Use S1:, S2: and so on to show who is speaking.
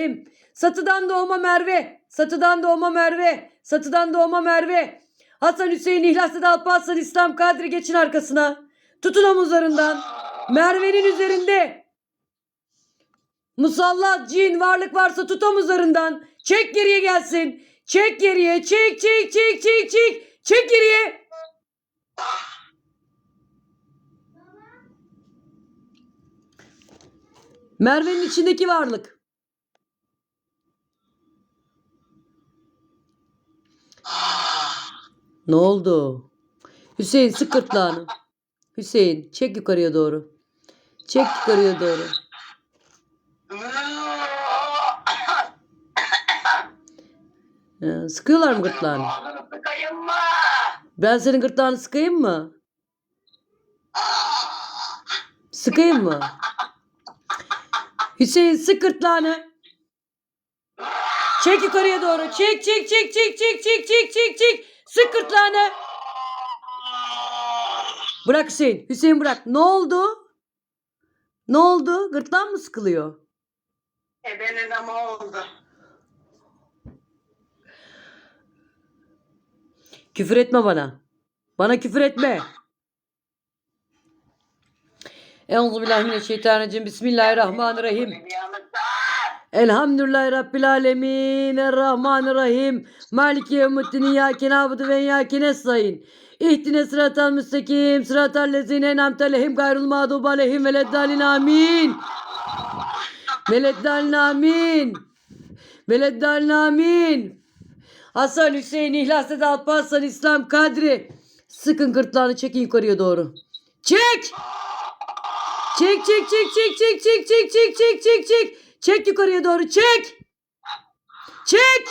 S1: Bismillahirrahmanirrahim. Satıdan doğma Merve. Satıdan doğma Merve. Satıdan doğma Merve. Hasan Hüseyin İhlas Sedat Alparslan İslam Kadri geçin arkasına. Tutun omuzlarından. Merve'nin üzerinde. Musallat, cin, varlık varsa tut omuzlarından. Çek geriye gelsin. Çek geriye. Çek, çek, çek, çek, çek. Çek geriye. Merve'nin içindeki varlık. Ne oldu? Hüseyin sık gırtlağını. Hüseyin çek yukarıya doğru. Çek yukarıya doğru. Ee, sıkıyorlar mı gırtlağını? Ben senin gırtlağını sıkayım mı? Sıkayım mı? Hüseyin sık gırtlağını. Çek yukarıya doğru. Çek çek çek çek çek çek çek çek çek. Sık gırtlağını. Bırak Hüseyin. Hüseyin bırak. Ne oldu? Ne oldu? Gırtlağın mı sıkılıyor?
S2: Ama oldu.
S1: Küfür etme bana. Bana küfür etme. Euzubillahimineşşeytanirracim. Bismillahirrahmanirrahim.
S2: Bir yanlışta.
S1: Elhamdülillahi Rabbil Alemin. Errahmanirrahim. Maliki yevmiddin. İyyâke nâbudu ve iyyâke nestaîn. İhdine sıratal müstakim. Sıratal lezîne en'amte aleyhim gayrul mağdubi aleyhim veleddâlin amin. Veleddâlin amin. Veleddâlin amin. Hasan Hüseyin İhlas Sedat Alparslan İslam Kadri. Sıkın gırtlağını çekin yukarıya doğru. Çek! Çek çek çek çek çek çek çek çek çek çek çek. Çek yukarıya doğru çek. Çek.